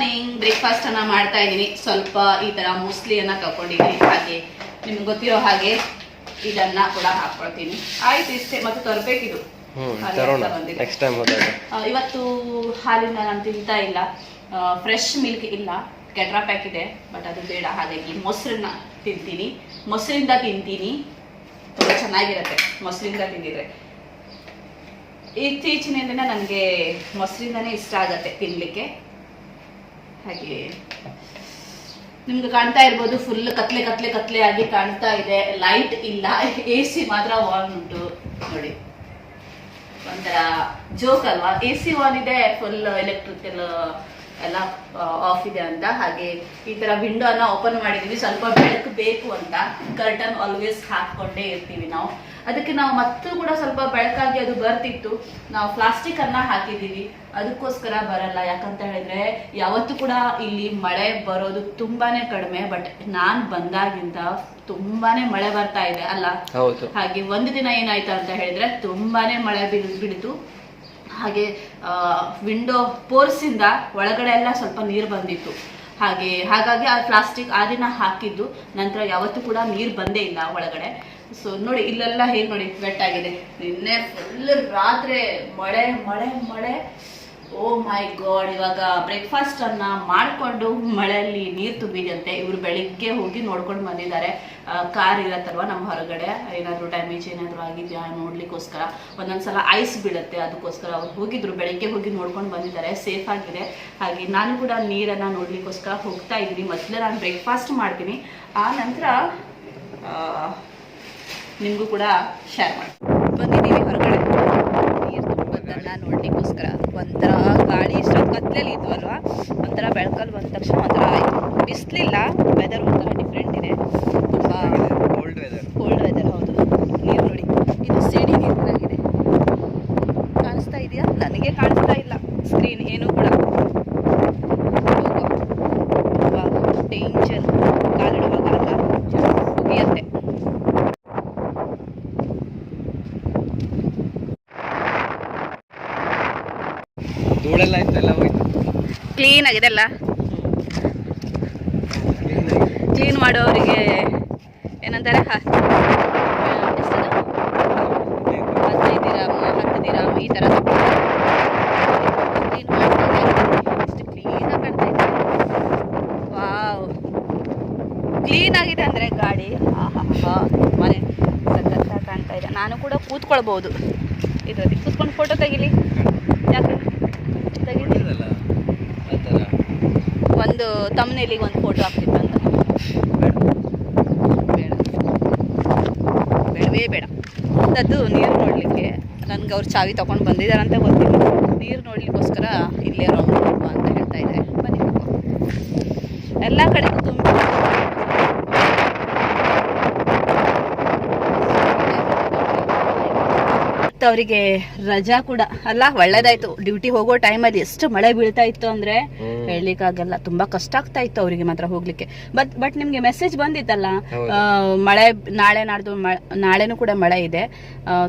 Morning breakfast ಅನ್ನ ಮಾಡ್ತಾ ಇದ್ದೀನಿ. ಸ್ವಲ್ಪ ಈ ತರ ಮುಸ್ಲಿಯನ್ನ ತಗೊಂಡಿದ್ದೀನಿ ಹಾಗೆ ನಿಮ್ಗೆ ಗೊತ್ತಿರೋ ಹಾಗೆ ಇದನ್ನ ಕೂಡ ಹಾಕೊಳ್ತೀನಿ. ಆಯ್ತು ಇಷ್ಟೇ ಮತ್ತೆ ತರಬೇಕಿದು. ಇವತ್ತು ಹಾಲಿನ ನಾನು ತಿಂತಾ ಇಲ್ಲ. ಫ್ರೆಶ್ ಮಿಲ್ಕ್ ಇಲ್ಲ. ಕೆಟ್ರಾ ಪ್ಯಾಕ್ ಇದೆ ಬಟ್ ಅದು ಬೇಡ. ಹಾಗಾಗಿ ಮೊಸರನ್ನ ತಿಂತೀನಿ. ಮೊಸರಿಂದ ತಿಂತೀನಿ. ತುಂಬಾ ಚೆನ್ನಾಗಿರುತ್ತೆ. ಮೊಸರಿಂದ ತಿಂದಿದ್ರೆ. ಇತ್ತೀಚಿನ ದಿನ ನನಗೆ ಮೊಸರಿಂದನೇ ಇಷ್ಟ ಆಗತ್ತೆ ತಿನ್ಲಿಕ್ಕೆ. ಹಾಗೆ. ನಿಮ್ಗೆ ಕಾಣ್ತಾ ಇರ್ಬೋದು ಫುಲ್ ಕತ್ಲೆ ಕತ್ಲೆ ಕತ್ಲೆ ಆಗಿ ಕಾಣ್ತಾ ಇದೆ. ಲೈಟ್ ಇಲ್ಲ. ಎ ಸಿ ಮಾತ್ರ ಆನ್ ಉಂಟು. ನೋಡಿ. ಒಂಥರ ಜೋಕ್ ಅಲ್ವಾ? ಎ ಸಿ ಆನ್ ಇದೆ ಫುಲ್ ಎಲೆಕ್ಟ್ರಿಕಲ್ ಎಲ್ಲ ಆಫ್ ಇದೆ ಅಂತ. ಹಾಗೆ ಈ ತರ ವಿಂಡೋನ ಓಪನ್ ಮಾಡಿದೀವಿ. ಸ್ವಲ್ಪ ಬೆಳಕು ಬೇಕು ಅಂತ. ಕರ್ಟನ್ ಆಲ್ವೇಸ್ ಹಾಕೊಂಡೇ ಇರ್ತೀವಿ ನಾವು. ಅದಕ್ಕೆ ನಾವು ಮತ್ತೂ ಕೂಡ ಸ್ವಲ್ಪ ಬೆಳಕಾಗಿ ಅದು ಬರ್ತಿತ್ತು. ನಾವು ಪ್ಲಾಸ್ಟಿಕ್ ಅನ್ನ ಹಾಕಿದೀವಿ ಅದಕ್ಕೋಸ್ಕರ ಬರಲ್ಲ. ಯಾಕಂತ ಹೇಳಿದ್ರೆ ಯಾವತ್ತೂ ಕೂಡ ಇಲ್ಲಿ ಮಳೆ ಬರೋದು ತುಂಬಾನೇ ಕಡಿಮೆ. ಬಟ್ ನಾನ್ ಬಂದಾಗಿಂದ ತುಂಬಾನೇ ಮಳೆ ಬರ್ತಾ ಇದೆ ಅಲ್ಲ? ಹಾಗೆ ಒಂದು ದಿನ ಏನಾಯ್ತು ಅಂತ ಹೇಳಿದ್ರೆ ತುಂಬಾನೇ ಮಳೆ ಬಿಡ್ ಬಿಡ್ತು. ಹಾಗೆ ವಿಂಡೋ ಪೋರ್ಸಿಂದ ಒಳಗಡೆ ಎಲ್ಲ ಸ್ವಲ್ಪ ನೀರು ಬಂದಿತ್ತು. ಹಾಗೆ, ಹಾಗಾಗಿ ಆ ಪ್ಲಾಸ್ಟಿಕ್ ಆ ದಿನ ಹಾಕಿದ್ದು, ನಂತರ ಯಾವತ್ತೂ ಕೂಡ ನೀರು ಬಂದೇ ಇಲ್ಲ ಒಳಗಡೆ. ಸೊ ನೋಡಿ, ಇಲ್ಲೆಲ್ಲ ಹೇಗೆ ನೋಡಿ ವೆಟ್ ಆಗಿದೆ. ನಿನ್ನೆ ಫುಲ್ ರಾತ್ರಿ ಮಳೆ ಮಳೆ ಮಳೆ. ಓ ಮೈ ಗಾಡ್, ಇವಾಗ ಬ್ರೇಕ್ಫಾಸ್ಟ್ ಅನ್ನ ಮಾಡ್ಕೊಂಡು ಮಳೆಯಲ್ಲಿ ನೀರು ತುಂಬಿದಂತೆ ಇವರು ಬೆಳಿಗ್ಗೆ ಹೋಗಿ ನೋಡ್ಕೊಂಡು ಬಂದಿದ್ದಾರೆ. ಕಾರ್ ಇರತ್ತಲ್ವ ನಮ್ಮ ಹೊರಗಡೆ? ಏನಾದ್ರು ಡ್ಯಾಮೇಜ್ ಏನಾದ್ರು ಆಗಿದ್ಯಾ ನೋಡ್ಲಿಕ್ಕೋಸ್ಕರ? ಒಂದೊಂದ್ಸಲ ಐಸ್ ಬೀಳುತ್ತೆ, ಅದಕ್ಕೋಸ್ಕರ ಅವ್ರು ಹೋಗಿದ್ರು. ಬೆಳಿಗ್ಗೆ ಹೋಗಿ ನೋಡ್ಕೊಂಡು ಬಂದಿದ್ದಾರೆ. ಸೇಫ್ ಆಗಿದೆ. ಹಾಗೆ ನಾನು ಕೂಡ ನೀರನ್ನ ನೋಡ್ಲಿಕ್ಕೋಸ್ಕರ ಹೋಗ್ತಾ ಇದ್ದೀನಿ. ಮೊದಲೇ ನಾನು ಬ್ರೇಕ್ಫಾಸ್ಟ್ ಮಾಡ್ತೀನಿ. ಆ ನಂತರ ನಿಮಗೂ ಕೂಡ ಶೇರ್ ಮಾಡಿ ಬಂದಿದ್ದೀವಿ ಹೊರಗಡೆ. ತುಂಬಿದ್ದನ್ನ ನೋಡ್ಲಿಕ್ಕೋಸ್ಕರ. ಒಂಥರ ಗಾಳಿ ಇಷ್ಟೊಂದು ಇದ್ವು ಇದ್ವಲ್ವಾ ಒಂಥರ ಬೆಳಕಲ್ಲಿ ಬಂದ ತಕ್ಷಣ ಒಂಥರ ಬಿಸಿಲಿಲ್ಲ. ವೆದರ್ ಒಂಥರ ಡಿಫ್ರೆಂಟ್ ಇದೆ. ತುಂಬ ಕೋಲ್ಡ್ ವೆದರ್ ಕೋಲ್ಡ್ ವೆದರ್ ಹೌದು ನೀರು ನೋಡಿ ಇದು ಸಿಡಿ ನೀರಿನಾಗಿದೆ ಕಾಣಿಸ್ತಾ ಇದೆಯಾ ನನಗೆ ಕಾಣಿಸ್ತಾ ಇಲ್ಲ ಸ್ಕ್ರೀನ್ ಏನು ಕೂಡ ಡೇಂಜರ್ ಕಾಲಿಡುವಾಗ ಮುಗಿಯತ್ತೆ ಧೂಳೆಲ್ಲ ಹೋಯ್ತು. ಕ್ಲೀನ್ ಆಗಿದೆ ಅಲ್ಲ? ಕ್ಲೀನ್ ಮಾಡೋರಿಗೆ ಏನಂತಾರೆ? ಕೂತ್ಕೊಳ್ಬಹುದು ದಿರಾಮ್ ಈ ಥರ ಕ್ಲೀನಾಗಿ ಕಾಣ್ತಾ ಇದೆ. ವಾವ್ ಕ್ಲೀನ್ ಅಂದರೆ ಗಾಡಿ ಆಹಾ ಮನೆ ಕಾಣ್ತಾ ಇದೆ. ನಾನು ಕೂಡ ಕೂತ್ಕೊಳ್ಬೋದು. ಕೂತ್ಕೊಂಡು ಫೋಟೋ ತೆಗಿಲಿ ಯಾಕೆ ತೆಗಿಲಿ ಒಳ್ಳೇದಲ್ಲ ಆ ಥರ ಒಂದು ತಮ್ಮನೇಲಿಗೆ ಒಂದು ಫೋಟೋ ಹಾಕ್ತಿತ್ತಂತ ಬೇಡ. ಬೇಡವೇ ಬೇಡ. ಅಂಥದ್ದು ನೀರು ನೋಡಲಿಕ್ಕೆ ನನಗೆ ಅವ್ರು ಚಾವಿ ತೊಗೊಂಡು ಅಂತ ಗೊತ್ತಿಲ್ಲ. ನೀರು ನೋಡಲಿಕ್ಕೋಸ್ಕರ ಇಲ್ಲೇ ಹೋಗುವ ಅಂತ ಹೇಳ್ತಾ ಇದ್ದಾರೆ. ಬನ್ನಿ ಎಲ್ಲ ಕಡೆಗೂ ತುಂಬ ಮತ್ತು ಅವರಿಗೆ ರಜಾ ಕೂಡ ಅಲ್ಲ ಒಳ್ಳೇದಾಯ್ತು. ಡ್ಯೂಟಿ ಹೋಗೋ ಟೈಮಲ್ಲಿ ಎಷ್ಟು ಮಳೆ ಬೀಳ್ತಾ ಇತ್ತು ಅಂದ್ರೆ. ಹೇಳಲಿಕ್ಕಾಗಲ್ಲ. ತುಂಬಾ ಕಷ್ಟ ಆಗ್ತಾ ಇತ್ತು ಅವರಿಗೆ ಮಾತ್ರ ಹೋಗ್ಲಿಕ್ಕೆ. ಬಟ್ ಬಟ್ ನಿಮ್ಗೆ ಮೆಸೇಜ್ ಬಂದಿತ್ತಲ್ಲ ಮಳೆ ನಾಳೆ ನಾಡ್ದು ನಾಳೆನೂ ಕೂಡ ಮಳೆ ಇದೆ.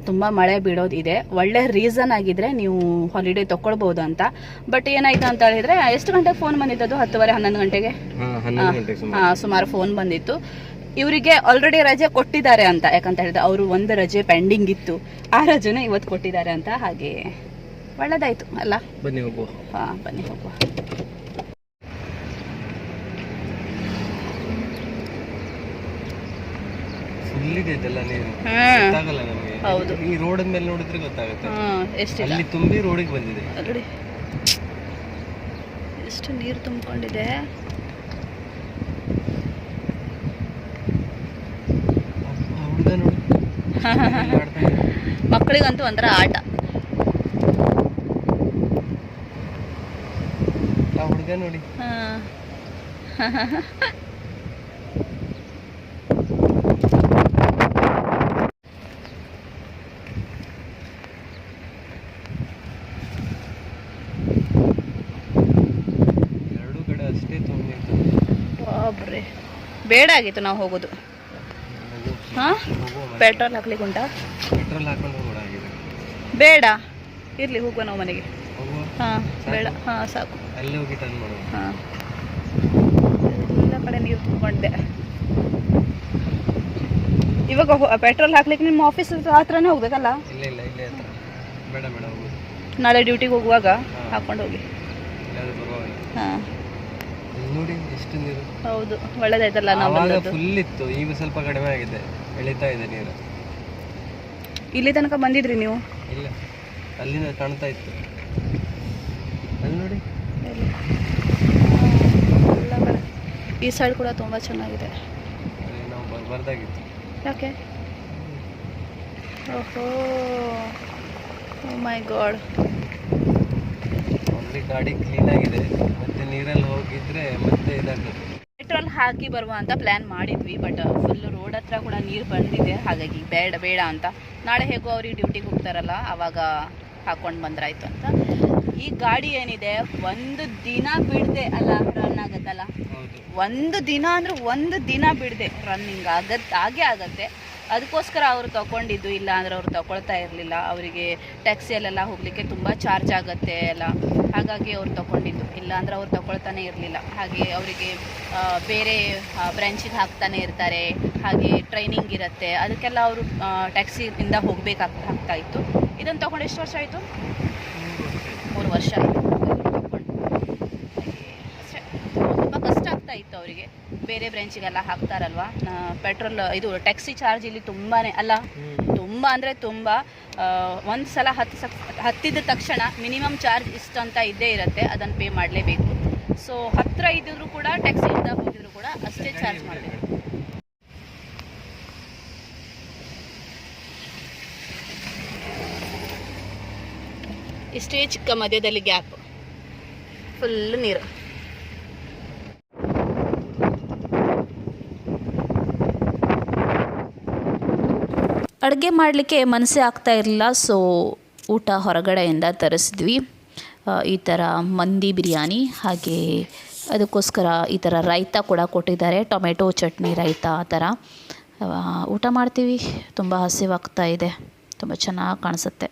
ತುಂಬಾ ಮಳೆ ಬೀಳೋದಿದೆ. ಒಳ್ಳೆ ರೀಸನ್ ಆಗಿದ್ರೆ ನೀವು ಹಾಲಿಡೇ ತಕೊಳ್ಬಹುದು ಅಂತ. ಬಟ್ ಏನಾಯ್ತು ಅಂತ ಹೇಳಿದ್ರೆ ಎಷ್ಟು ಗಂಟೆಗೆ ಫೋನ್ ಬಂದಿದ್ದದು? ಹತ್ತುವರೆ ಹನ್ನೊಂದು ಗಂಟೆಗೆ? ಸುಮಾರು. ಫೋನ್ ಬಂದಿತ್ತು. ಇವರಿಗೆ ಆಲ್ರೆಡಿ ರಜೆ ಕೊಟ್ಟಿದ್ದಾರೆ ಅಂತ. ಯಾಕಂತ ಹೇಳಿದ್ರೆ ಅವರು ಒಂದು ರಜೆ ಪೆಂಡಿಂಗ್ ಇತ್ತು. ಆ ರಜೆನ ಇವತ್ತು ಕೊಟ್ಟಿದ್ದಾರೆ ಅಂತ ಹಾಗೆ ಒಳ್ಳೇದಾಯ್ತು ಅಲ್ಲ? ಬನ್ನಿ ಹೋಗುವ. ಹಾ ಬನ್ನಿ ಹೋಗುವ. ಹೌದು. ಈ ರೋಡ್ ಮೇಲೆ ನೋಡಿದ್ರೆ ಗೊತ್ತಾಗುತ್ತೆ. ಹ್ಮ್ ಎಷ್ಟಿಲ್ಲ? ಅಲ್ಲಿ ತುಂಬಿ ರೋಡಿಗೆ ಬಂದಿದೆ. ಎಷ್ಟು ನೀರು ತುಂಬಿಕೊಂಡಿದೆ ಆ ಹುಡುಗ ನೋಡಿ ಏನ್ ಮಾಡ್ತಾ ಇದ್ದಾನೆ? ಮಕ್ಕಳಿಗಂತೂ ಒಂಥರ ಆಟ. ಹುಡುಗ ನೋಡಿ. ಹಾ. ಎರಡು ಕಡೆ ಅಷ್ಟೇ ತುಂಬಿತ್ತು ಬಾಬ್ರೆ. ಬೇಡ ಆಗಿತ್ತು ನಾವು ಹೋಗೋದು. ಹಾ? ಪೆಟ್ರೋಲ್ ಹಾಕ್ಲಿಕ್ಕೆ ಉಂಟಾ? ಪೆಟ್ರೋಲ್ ಹಾಕೊಂಡು ಬೇಡ. ಇರ್ಲಿ ಹೋಗುವ ನಾವು ಮನೆಗೆ. ಹಾಂ ಬೇಡ. ಹಾ ಸಾಕು. ಅಲ್ಲಿ ಹೋಗಿ ಟರ್ನ್ ಹಾಂ. ಎಲ್ಲ ಕಡೆ ನೀರು ತುಂಬಿಕೊಂಡೆ. ಇವಾಗ ಪೆಟ್ರೋಲ್ ಹಾಕ್ಲಿಕ್ಕೆ ನಿಮ್ಮ ಆಫೀಸ್ ಹತ್ರನೇ ಹೋಗ್ಬೇಕಲ್ಲ? ಇಲ್ಲ ಇಲ್ಲ ಇಲ್ಲೇ ಬೇಡ ಬೇಡ ನಾಳೆ ಡ್ಯೂಟಿಗೆ ಹೋಗುವಾಗ ಹಾಕೊಂಡು ಹೋಗಿ. ಹಾ. ನೋಡಿ ಎಷ್ಟು ನೀರು. ಹೌದು ಒಳ್ಳೆದಾಯ್ತಲ್ಲ ನಾವು ಆವಾಗ ಬಂದದ್ದು. ಫುಲ್ ಇತ್ತು ಈಗ ಸ್ವಲ್ಪ ಕಡಿಮೆ ಆಗಿದೆ ಎಳಿತಾ ಇದೆ ನೀರು. ಇಲ್ಲಿ ತನಕ ಬಂದಿದ್ರಿ ನೀವು? ಇಲ್ಲ ಅಲ್ಲಿಂದ ಕಾಣ್ತಾ ಇತ್ತು. ಅಲ್ಲಿ ನೋಡಿ. ಎಲ್ಲ ಈ ಸೈಡ್ ಕೂಡ ತುಂಬ ಚೆನ್ನಾಗಿದೆ. ಅಲ್ಲಿ ನಾವು ಬರ್ಬಾರ್ದಾಗಿತ್ತು ಯಾಕೆ? ಓಹೋ ಮೈ ಗಾಡ್ ಅಲ್ಲಿ ಗಾಡಿ ಕ್ಲೀನ್ ಆಗಿದೆ. ಮತ್ತೆ ನೀರಲ್ಲಿ ಹೋಗಿದ್ರೆ ಮತ್ತೆ ಇದಾಗ್ತದೆ. ಪೆಟ್ರೋಲ್ ಹಾಕಿ ಬರುವ ಅಂತ ಪ್ಲ್ಯಾನ್ ಮಾಡಿದ್ವಿ ಬಟ್ ಫುಲ್ ರೋಡ್ ಹತ್ರ ಕೂಡ ನೀರು ಬಂದಿದೆ. ಹಾಗಾಗಿ ಬೇಡ ಬೇಡ ಅಂತ. ನಾಳೆ ಹೇಗೋ ಅವ್ರಿಗೆ ಡ್ಯೂಟಿಗೆ ಹೋಗ್ತಾರಲ್ಲ ಆವಾಗ ಹಾಕೊಂಡು ಬಂದ್ರಾಯ್ತು ಅಂತ. ಈ ಗಾಡಿ ಏನಿದೆ ಒಂದು ದಿನ ಬಿಡದೆ ಅಲ್ಲ ರನ್ ಆಗತ್ತಲ್ಲ? ಒಂದು ದಿನ ಅಂದ್ರೆ ಒಂದು ದಿನ ಬಿಡದೆ. ರನ್ನಿಂಗ್ ಆಗತ್ತೆ ಆಗೇ ಆಗತ್ತೆ. ಅದಕ್ಕೋಸ್ಕರ ಅವರು ತಗೊಂಡಿದ್ದು ಇಲ್ಲ ಅಂದರೆ ಅವರು ತಗೊಳ್ತಾ ಇರಲಿಲ್ಲ. ಅವರಿಗೆ ಟ್ಯಾಕ್ಸಿಯಲ್ಲೆಲ್ಲ ಹೋಗಲಿಕ್ಕೆ ತುಂಬ ಚಾರ್ಜ್ ಆಗುತ್ತೆ ಎಲ್ಲ. ಹಾಗಾಗಿ ಅವ್ರು ತಗೊಂಡಿದ್ದು ಇಲ್ಲ ಅಂದ್ರೆ ಅವ್ರು ತಗೊಳ್ತಾನೆ ಇರಲಿಲ್ಲ. ಹಾಗೆ ಅವರಿಗೆ ಬೇರೆ ಬ್ರ್ಯಾಂಚಿಗೆ ಹಾಕ್ತಾನೆ ಇರ್ತಾರೆ. ಹಾಗೆ ಟ್ರೈನಿಂಗ್ ಇರುತ್ತೆ. ಅದಕ್ಕೆಲ್ಲ ಅವರು ಟ್ಯಾಕ್ಸಿಯಿಂದ ಹೋಗಬೇಕಾಗ್ತಾ ಇತ್ತು. ಇದನ್ನು ತಗೊಂಡು ಎಷ್ಟು ವರ್ಷ ಆಯಿತು? ಮೂರು ವರ್ಷ ಆಯಿತು ಅಷ್ಟೇ ತುಂಬ ಕಷ್ಟ ಆಗ್ತಾ ಇತ್ತು ಅವರಿಗೆ ಬೇರೆ ಬ್ರಾಂಚಿಗೆಲ್ಲ ಹಾಕ್ತಾರಲ್ವಾ? ಪೆಟ್ರೋಲ್ ಇದು ಟ್ಯಾಕ್ಸಿ ಚಾರ್ಜ್ ಇಲ್ಲಿ ತುಂಬಾನೇ ಅಲ್ಲ? ತುಂಬ ಅಂದರೆ ತುಂಬ ಒಂದು ಸಲ ಹತ್ತು ಸಕ್ ಹತ್ತಿದ ತಕ್ಷಣ ಮಿನಿಮಮ್ ಚಾರ್ಜ್ ಇಷ್ಟು ಅಂತ ಇದ್ದೇ ಇರುತ್ತೆ ಅದನ್ನು ಪೇ ಮಾಡಲೇಬೇಕು. ಸೊ ಹತ್ತಿರ ಇದ್ದಿದ್ರು ಕೂಡ ಟ್ಯಾಕ್ಸಿಯಿಂದ ಹೋಗಿದ್ರು ಕೂಡ ಅಷ್ಟೇ ಚಾರ್ಜ್ ಮಾಡಬೇಕು. ಇಷ್ಟೇ ಚಿಕ್ಕ ಮಧ್ಯದಲ್ಲಿ ಗ್ಯಾಪ್. ಫುಲ್ ನೀರು. ಅಡುಗೆ ಮಾಡಲಿಕ್ಕೆ ಮನಸ್ಸೇ ಆಗ್ತಾ ಇರಲಿಲ್ಲ. ಸೊ ಊಟ ಹೊರಗಡೆಯಿಂದ ತರಿಸಿದ್ವಿ. ಈ ಥರ ಮಂದಿ ಬಿರಿಯಾನಿ ಹಾಗೆ ಅದಕ್ಕೋಸ್ಕರ ಈ ಥರ ರೈತ ಕೂಡ ಕೊಟ್ಟಿದ್ದಾರೆ. ಟೊಮೆಟೊ ಚಟ್ನಿ ರೈತ ಆ ಥರ ಊಟ ಮಾಡ್ತೀವಿ. ತುಂಬ ಹಸಿವಾಗ್ತಾ ಇದೆ. ತುಂಬ ಚೆನ್ನಾಗಿ ಕಾಣಿಸುತ್ತೆ.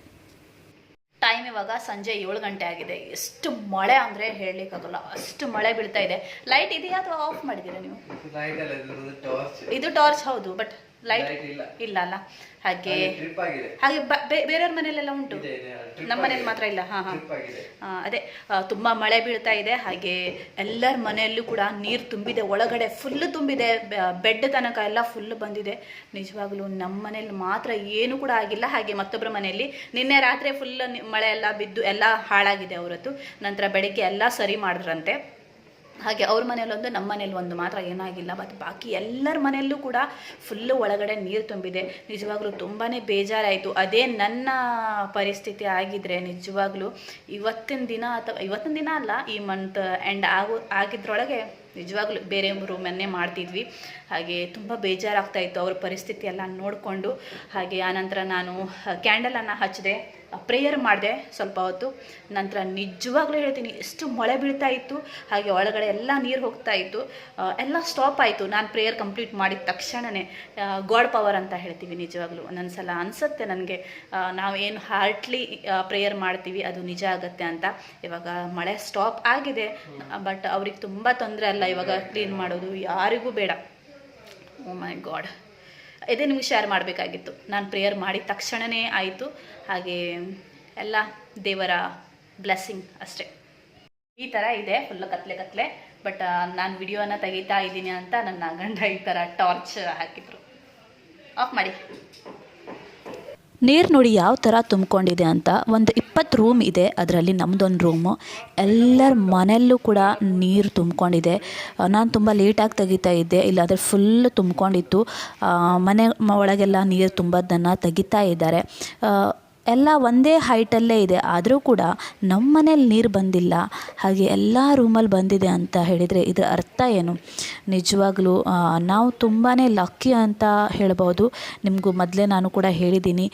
ಟೈಮ್ ಇವಾಗ ಸಂಜೆ ಏಳು ಗಂಟೆ ಆಗಿದೆ. ಎಷ್ಟು ಮಳೆ ಅಂದರೆ ಹೇಳಲಿಕ್ಕಾಗಲ್ಲ. ಅಷ್ಟು ಮಳೆ ಬೀಳ್ತಾ ಇದೆ. ಲೈಟ್ ಇದೆಯಾ ಅಥವಾ ಆಫ್ ಮಾಡಿದ್ದೀರಾ ನೀವು? ಟಾರ್ಚ್ ಇದು ಟಾರ್ಚ್ ಹೌದು ಬಟ್ ಲೈಟ್ ಇಲ್ಲ. ಅಲ್ಲ ಹಾಗೆ ಹಾಗೆ ಬೇರೆಯವ್ರ ಮನೆಯಲ್ಲೆಲ್ಲ ಉಂಟು. ನಮ್ಮ ಮನೇಲಿ ಮಾತ್ರ ಇಲ್ಲ. ಹಾ ಹಾ. ಅದೇ ತುಂಬಾ ಮಳೆ ಬೀಳ್ತಾ ಇದೆ. ಹಾಗೆ ಎಲ್ಲರ ಮನೆಯಲ್ಲೂ ಕೂಡ ನೀರು ತುಂಬಿದೆ. ಒಳಗಡೆ ಫುಲ್ ತುಂಬಿದೆ. ಬೆಡ್ ತನಕ ಎಲ್ಲ ಫುಲ್ ಬಂದಿದೆ. ನಿಜವಾಗ್ಲೂ ನಮ್ಮ ಮನೇಲಿ ಮಾತ್ರ ಏನು ಕೂಡ ಆಗಿಲ್ಲ. ಹಾಗೆ ಮತ್ತೊಬ್ಬರ ಮನೆಯಲ್ಲಿ ನಿನ್ನೆ ರಾತ್ರಿ ಫುಲ್ ಮಳೆ ಎಲ್ಲ ಬಿದ್ದು ಎಲ್ಲ ಹಾಳಾಗಿದೆ ಅವರದ್ದು. ನಂತರ ಬೆಳಿಗ್ಗೆ ಎಲ್ಲ ಸರಿ ಮಾಡಿದ್ರಂತೆ. ಹಾಗೆ ಅವ್ರ ಮನೇಲೊಂದು ನಮ್ಮ ಮನೇಲಿ ಒಂದು ಮಾತ್ರ ಏನಾಗಿಲ್ಲ ಮತ್ತು ಬಾಕಿ ಎಲ್ಲರ ಮನೆಯಲ್ಲೂ ಕೂಡ ಫುಲ್ಲು ಒಳಗಡೆ ನೀರು ತುಂಬಿದೆ. ನಿಜವಾಗ್ಲೂ ತುಂಬಾ ಬೇಜಾರಾಯಿತು. ಅದೇ ನನ್ನ ಪರಿಸ್ಥಿತಿ ಆಗಿದ್ರೆ ನಿಜವಾಗ್ಲೂ ಇವತ್ತಿನ ದಿನ ಅಥವಾ ಇವತ್ತಿನ ದಿನ ಅಲ್ಲ, ಈ ಮಂತ್ ಎಂಡ್ ಆಗೋ, ಆಗಿದ್ರೊಳಗೆ ನಿಜವಾಗ್ಲೂ ಬೇರೆ ರೂಮನ್ನೇ ಮಾಡ್ತಿದ್ವಿ. ಹಾಗೆ ತುಂಬ ಬೇಜಾರಾಗ್ತಾ ಇತ್ತು ಅವ್ರ ಪರಿಸ್ಥಿತಿ ಎಲ್ಲ ನೋಡಿಕೊಂಡು. ಹಾಗೆ ಆನಂತರ ನಾನು ಕ್ಯಾಂಡಲನ್ನು ಹಚ್ಚಿದೆ. ಪ್ರೇಯರ್ ಮಾಡಿದೆ ಸ್ವಲ್ಪ ಹೊತ್ತು. ನಂತರ ನಿಜವಾಗ್ಲೂ ಹೇಳ್ತೀನಿ, ಎಷ್ಟು ಮಳೆ ಬೀಳ್ತಾ ಇತ್ತು, ಹಾಗೆ ಒಳಗಡೆ ಎಲ್ಲ ನೀರು ಹೋಗ್ತಾ ಇತ್ತು. ಎಲ್ಲ ಸ್ಟಾಪ್ ಆಯಿತು. ನಾನು ಪ್ರೇಯರ್ ಕಂಪ್ಲೀಟ್ ಮಾಡಿದ ತಕ್ಷಣವೇ ಗಾಡ್ ಪವರ್ ಅಂತ ಹೇಳ್ತೀವಿ ನಿಜವಾಗ್ಲೂ. ಒಂದೊಂದು ಸಲ ಅನಿಸುತ್ತೆ ನನಗೆ ನಾವೇನು ಹಾರ್ಟ್ಲಿ ಪ್ರೇಯರ್ ಮಾಡ್ತೀವಿ, ಅದು ನಿಜ ಆಗುತ್ತೆ ಅಂತ. ಇವಾಗ ಮಳೆ ಸ್ಟಾಪ್ ಆಗಿದೆ ಬಟ್ ಅವ್ರಿಗೆ ತುಂಬ ತೊಂದರೆ ಅಲ್ಲ, ಇವಾಗ ಕ್ಲೀನ್ ಮಾಡೋದು ಯಾರಿಗೂ ಬೇಡ. ಓ ಮೈ ಗಾಡ್ ಇದೇ ನಿಮ್ಗೆ ಶೇರ್ ಮಾಡಬೇಕಾಗಿತ್ತು. ನಾನು ಪ್ರೇಯರ್ ಮಾಡಿದ ತಕ್ಷಣವೇ ಆಯಿತು. ಹಾಗೆ ಎಲ್ಲ ದೇವರ ಬ್ಲೆಸ್ಸಿಂಗ್ ಅಷ್ಟೇ. ಈ ಥರ ಇದೆ ಫುಲ್ಲು ಕತ್ಲೆ ಕತ್ಲೆ. ಬಟ್ ನಾನು ವಿಡಿಯೋನ ತೆಗಿತಾ ಇದ್ದೀನಿ ಅಂತ ನನ್ನ ಗಂಡ ಈ ಥರ ಟಾರ್ಚ್ ಹಾಕಿದ್ರು. ಆಫ್ ಮಾಡಿ. ನೀರು ನೋಡಿ ಯಾವ ಥರ ತುಂಬಿಕೊಂಡಿದೆ ಅಂತ ಒಂದು ಇಪ್ಪತ್ತು ರೂಮ್ ಇದೆ, ಅದರಲ್ಲಿ ನಮ್ಮದೊಂದು ರೂಮು ಎಲ್ಲರ ಮನೆಯಲ್ಲೂ ಕೂಡ ನೀರು ತುಂಬಿಕೊಂಡಿದೆ. ನಾನು ತುಂಬ ಲೇಟಾಗಿ ತೆಗಿತಾ ಇದ್ದೆ, ಇಲ್ಲಾಂದರೆ ಫುಲ್ ತುಂಬಿಕೊಂಡಿತ್ತು. ಮನೆ ಒಳಗೆಲ್ಲ ನೀರು ತುಂಬೋದನ್ನು ತೆಗಿತಾ ಇದ್ದಾರೆ. ಎಲ್ಲ ಒಂದೇ ಹೈಟಲ್ಲೇ ಇದೆ. ಆದರೂ ಕೂಡ ನಮ್ಮ ಮನೇಲಿ ನೀರು ಬಂದಿಲ್ಲ. ಹಾಗೆ ಎಲ್ಲ ರೂಮಲ್ಲಿ ಬಂದಿದೆ ಅಂತ ಹೇಳಿದರೆ ಇದರ ಅರ್ಥ ಏನು? ನಿಜವಾಗ್ಲೂ ನಾವು ತುಂಬಾ ಲಕ್ಕಿ ಅಂತ ಹೇಳ್ಬೋದು. ನಿಮಗೂ ಮೊದಲೇ ನಾನು ಕೂಡ ಹೇಳಿದ್ದೀನಿ.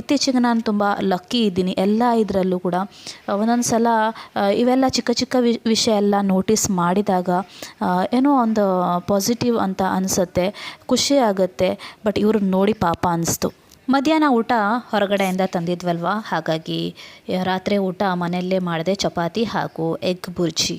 ಇತ್ತೀಚೆಗೆ ನಾನು ತುಂಬ ಲಕ್ಕಿ ಇದ್ದೀನಿ. ಎಲ್ಲ ಇದರಲ್ಲೂ ಕೂಡ ಒಂದೊಂದು ಸಲ ಇವೆಲ್ಲ ಚಿಕ್ಕ ಚಿಕ್ಕ ವಿಷಯ ಎಲ್ಲ ನೋಟಿಸ್ ಮಾಡಿದಾಗ ಏನೋ ಒಂದು ಪಾಸಿಟಿವ್ ಅಂತ ಅನಿಸುತ್ತೆ, ಖುಷಿ ಆಗುತ್ತೆ. ಬಟ್ ಇವ್ರನ್ನ ನೋಡಿ ಪಾಪ ಅನಿಸ್ತು. ಮಧ್ಯಾಹ್ನ ಊಟ ಹೊರಗಡೆಯಿಂದ ತಂದಿದ್ವಲ್ವ? ಹಾಗಾಗಿ ರಾತ್ರಿ ಊಟ ಮನೆಯಲ್ಲೇ ಮಾಡಿದೆ ಚಪಾತಿ ಹಾಗೂ ಎಗ್ ಬುರ್ಜಿ.